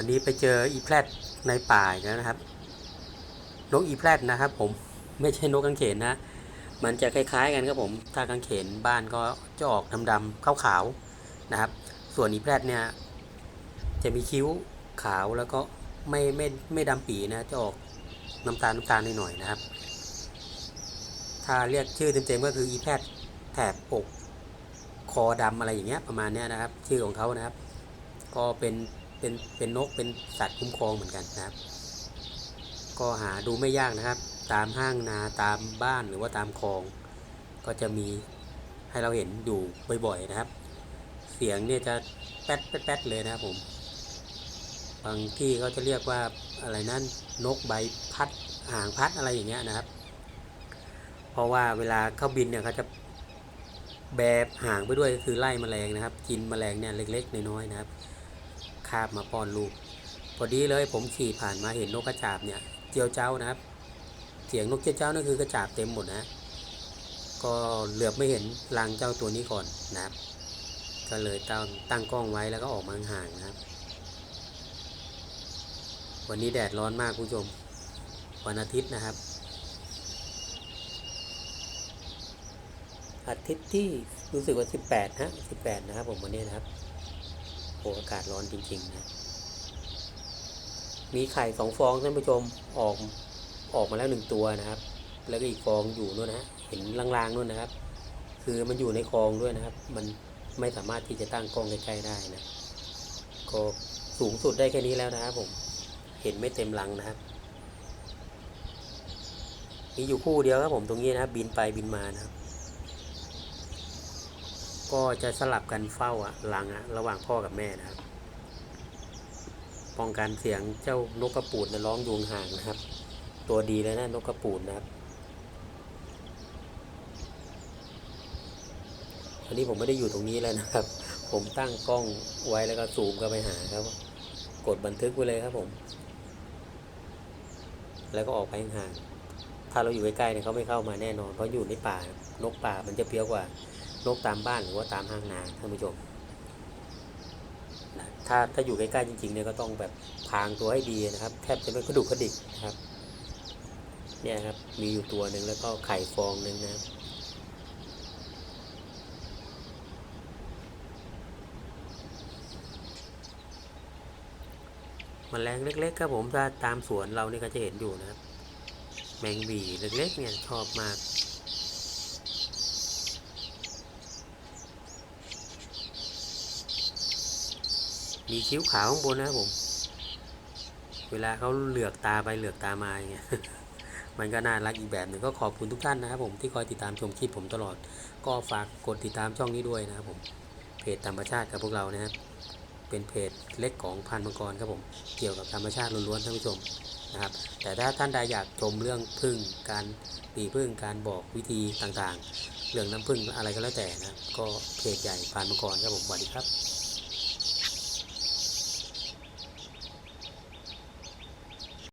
วันนี้ไปเจออีแพรดในป่าอีกแล้วนะครับ นกอีแพรดนะครับ ผมไม่ใช่นกกังเขนนะ มันจะคล้ายๆกันครับผม ถ้ากังเขนบ้านก็จะออกดำๆขาวๆนะครับ ส่วนอีแพรดเนี่ย จะมีคิ้วขาวแล้วก็ไม่ไม่ไม่ดำปีนะ จะออกน้ำตาลน้ำตาลหน่อยๆนะครับ ถ้าเรียกชื่อเต็มๆก็คืออีแพรดแถบอกคอดำอะไรอย่างเงี้ยประมาณเนี้ยนะครับ ชื่อของเขานะครับ ก็เป็น เป็นเป็นนกเป็นสัตว์คุ้มครองเหมือนกันนะครับ ก็หาดูไม่ยากนะครับ ตามห้างนาตามบ้านหรือว่าตามคลอง ก็จะมีให้เราเห็นอยู่บ่อยๆนะครับ เสียงเนี่ยจะแป๊ดแป๊ดแป๊ดเลยนะครับผม บางที่เขาจะเรียกว่าอะไรนั่นนกใบพัดหางพัดอะไรอย่างเงี้ยนะครับ เพราะว่าเวลาเขาบินเนี่ยเขาจะแบกหางไปด้วยก็คือไล่แมลงนะครับ กินแมลงเนี่ยเล็กๆน้อยๆนะครับ คาบมาป้อนลูก พอดีเลยผมขี่ผ่านมาเห็นนกกระจาบเนี่ยเจียวเจ้านะครับเสียงนกเจียวเจ้านั่นคือกระจาบเต็มหมดนะก็เหลือบไม่เห็นรังเจ้าตัวนี้ก่อนนะครับ ก็เลยตั้งตั้งกล้องไว้แล้วก็ออกมาห่างนะครับ วันนี้แดดร้อนมากคุณผู้ชม วันอาทิตย์นะครับ อาทิตย์ที่รู้สึกว่า 18ฮะ18 นะครับผมวันนี้นะครับ โอ้อากาศร้อนจริงๆนะ มีไข่สองฟองท่านผู้ชมออกออกมาแล้วหนึ่งตัวนะครับ แล้วก็อีกฟองอยู่นู่นนะเห็นลางๆนู่นนะครับ คือมันอยู่ในคลองด้วยนะครับ มันไม่สามารถที่จะตั้งกล้องใกล้ๆได้นะก็สูงสุดได้แค่นี้แล้วนะครับ ผมเห็นไม่เต็มรังนะครับมีอยู่คู่เดียวครับผมตรงนี้นะครับ บินไปบินมานะครับ ก็จะสลับกันเฝ้าอะรังอะระหว่างพ่อกับแม่นะครับ ป้องกันเสียงเจ้านกกระปูดนะร้องยูงห่างนะครับ ตัวดีเลยนะนกกระปูดนะครับอันนี้ผมไม่ได้อยู่ตรงนี้แล้วนะครับ ผมตั้งกล้องไว้แล้วก็ซูมเข้าไปหาครับ กดบันทึกไว้เลยครับผม แล้วก็ออกไปห่างถ้าเราอยู่ใกล้ๆเนี่ยเขาไม่เข้ามาแน่นอน เพราะอยู่ในป่านกป่ามันจะเปรี้ยวกว่า นกตามบ้านหรือว่าตามห้างนาท่านผู้ชมนะถ้าถ้าอยู่ใกล้ๆจริงๆเนี่ยก็ต้องแบบพรางตัวให้ดีนะครับ แทบจะไม่กระดุกกระดิกนะครับ เนี่ยครับมีอยู่ตัวหนึ่งแล้วก็ไข่ฟองหนึ่งนะครับมแมลงเล็กๆครับผมถ้าตามสวนเรานี่ก็จะเห็นอยู่นะครับ แมงหวีเล็กๆเนี่ยชอบมาก มีคิ้วขาวข้างบนนะครับผม เวลาเขาเหลือกตาไปเหลือกตามาอย่างเงี้ยมันก็น่ารักอีกแบบหนึ่งก็ขอบคุณทุกท่านนะครับผมที่คอยติดตามชมคลิปผมตลอด ก็ฝากกดติดตามช่องนี้ด้วยนะครับผมเพจธรรมชาติกับพวกเรานะครับเป็นเพจเล็กของพันธุ์มังกรครับผมเกี่ยวกับธรรมชาติล้วนๆท่านผู้ชมนะครับ แต่ถ้าท่านใดอยากชมเรื่องพึ่งการตีพึ่งการบอกวิธีต่างๆ เรื่องน้ำพึ่งอะไรก็แล้วแต่นะครับก็เพจใหญ่พันธุ์มังกรครับผมสวัสดีครับ